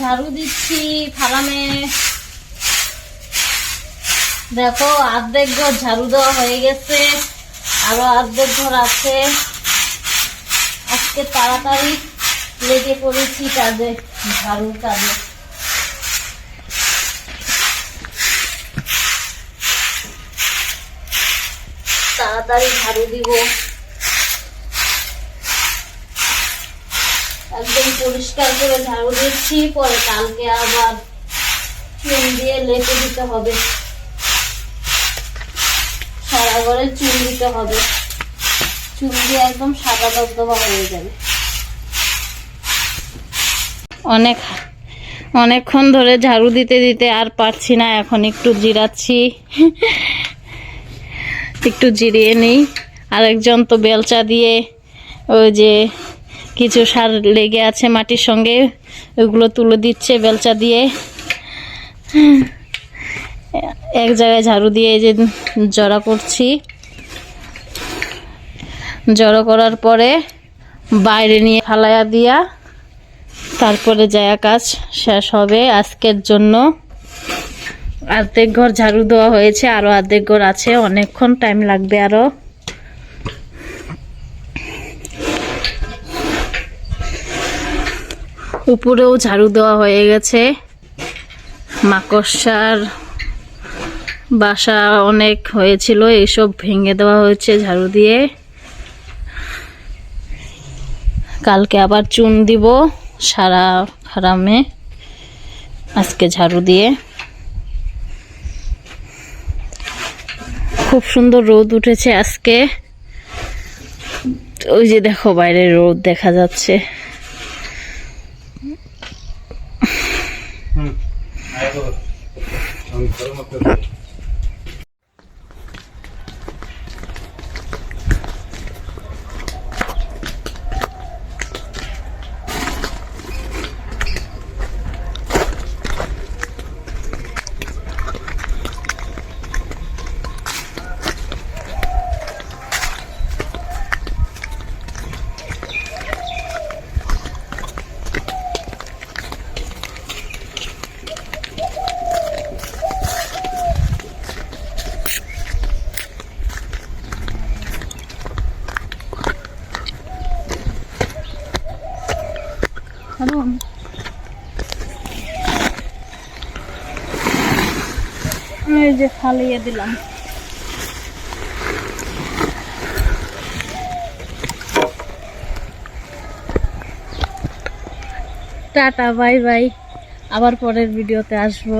ঝাড়ু দিচ্ছি, থালামে। দেখো, অর্ধেক ঘর ঝাড়ু দেওয়া হয়ে গেছে, আরও অর্ধেক ঘর আছে। আজকে তাড়াতাড়ি লেগে পড়েছি কাজে ঝাড়ুর কাজে। তাড়াতাড়ি ঝাড়ু দিব। একদম পরিষ্কার করে ঝাড়ু দিচ্ছি, পরে কালকে আবার চুন দিয়ে লেপে দিতে হবে। সারা ঘরে চুন দিতে হবে। চুন দিয়ে একদম সাদা দবদবা হয়ে যাবে। অনেক, অনেকক্ষণ ধরে ঝাড়ু দিতে দিতে আর পারছি না, এখন একটু জিরাচ্ছি। একটু জিরিয়ে নিই। আরেকজন তো বেলচা দিয়ে ওই যে কিছু সার লেগে আছে মাটির সঙ্গে, ওগুলো তুলে দিচ্ছে বেলচা দিয়ে। এক জায়গায় ঝাড়ু দিয়ে এই যে জড়া করছি। জড়ো করার পরে বাইরে নিয়ে ফালাইয়া দিয়া তারপরে যায়া কাজ শেষ হবে আজকের জন্য। অর্ধেক ঘর ঝাড়ু দেওয়া হয়েছে আরও অর্ধেক ঘর আছে, অনেকক্ষণ টাইম লাগবে আরও। উপরেও ঝাড়ু দেওয়া হয়ে গেছে। মাকড়সার বাসা অনেক হয়েছিল এইসব ভেঙে দেওয়া হয়েছে ঝাড়ু দিয়ে। কালকে আবার চুন দিব সারা ফারামে আজকে ঝাড়ু দিয়ে। খুব সুন্দর রোদ উঠেছে আজকে। ওই যে দেখো বাইরে রোদ দেখা যাচ্ছে। 가서 저기 걸어먹혀서 এই যে ফালিয়ে দিলাম। Tata bye bye. আবার পরের ভিডিওতে আসব।